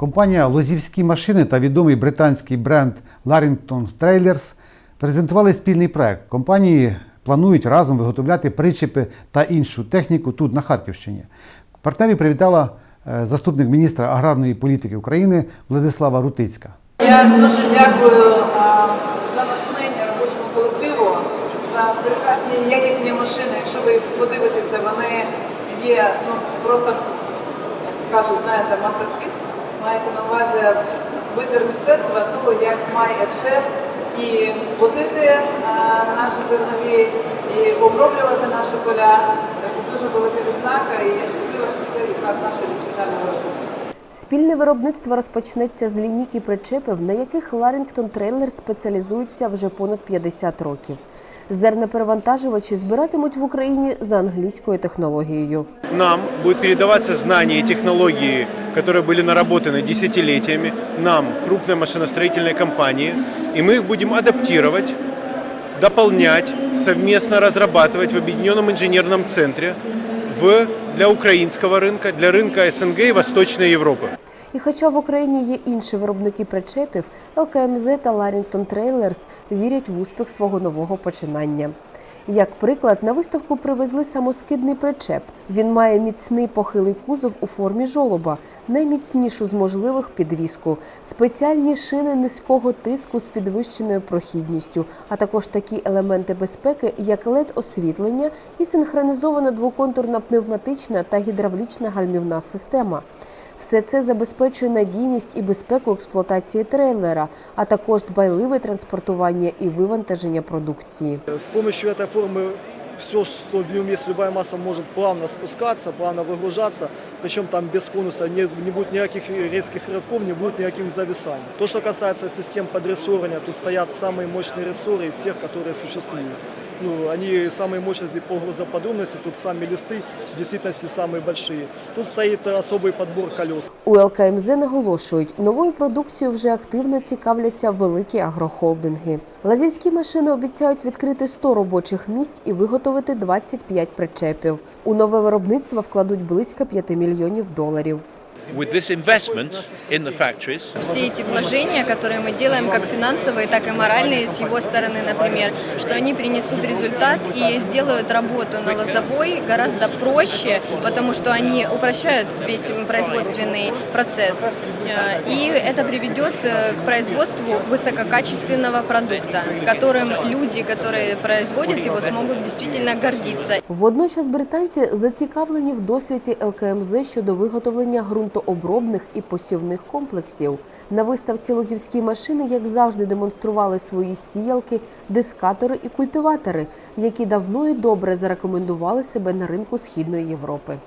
Компанія Лозівські машини та відомий британський бренд Larrington Trailers презентували спільний проект. Компанії планують разом виготовляти причепи та іншу техніку тут, на Харківщині. Партнерів привітала е, заступник міністра аграрної політики України Владислава Рутицька. Я дуже дякую за натхнення робочому колективу, за прекрасні якісні машини. Якщо ви подивитеся, вони є ну просто як кажуть, знаєте, мастерпіс. Мається на увазі витвір мистецтва того, як має це і возити наші зернові, і оброблювати наші поля. Так дуже велика відзнака, і я щаслива, що це якраз наше вітчизняне виробництво. Спільне виробництво розпочнеться з лінійки причепів, на яких Larrington Trailer спеціалізується вже понад 50 років. Зерноперевантажувачі збиратимуть в Україні за англійською технологією. Нам будет передаваться знания и технологии, которые были наработаны десятилетиями, нам, крупной машиностроительной компании, и мы их будем адаптировать, дополнять, совместно разрабатывать в Объединенном инженерном центре в, для украинского рынка, для рынка СНГ и Восточной Европы. І хоча в Україні є інші виробники причепів, ЛКМЗ та Larrington Trailers вірять в успіх свого нового починання. Як приклад, на виставку привезли самоскидний причеп. Він має міцний похилий кузов у формі жолоба, найміцнішу з можливих підвіску, спеціальні шини низького тиску з підвищеною прохідністю, а також такі елементи безпеки, як led освітлення і синхронізована двоконтурна пневматична та гідравлічна гальмівна система. Все це забезпечує надійність і безпеку експлуатації трейлера, а також дбайливе транспортування і вивантаження продукції. С помощью этой формы все, что в нем есть, любая масса может плавно спускаться, плавно выгружаться, причем там без конуса не, не будет никаких резких рывков, не будет никаких зависаний. То, что касается систем подрессоривания, тут стоят самые мощные рессоры из всех, которые существуют. Ну, они самые мощные по грузоподъемности, тут сами листы в действительности самые большие. Тут стоит особый подбор колес. У ЛКМЗ наголошують, новою продукцією вже активно цікавляться великі агрохолдинги. Лазівські машини обіцяють відкрити 100 робочих місць і виготовити 25 причепів. У нове виробництво вкладуть близько 5 мільйонів доларів. With this investment in the factories, все эти вложения, которые мы делаем, как финансовые, так и моральные, с его стороны, например, что они принесут результат и сделают работу на лозовой гораздо проще, потому что они упрощают весь производственный процесс. Э, И это приведет э, к производству высококачественного продукта, которым люди, которые производят его, смогут действительно гордиться. Водночас британці зацікавлені в досвіді ЛКМЗ щодо виготовлення ґрунтообробних і посівних комплексів. На виставці лозівські машини, як завжди, демонстрували свої сіялки, дискатори і культиватори, які давно і добре зарекомендували себе на ринку Східної Європи.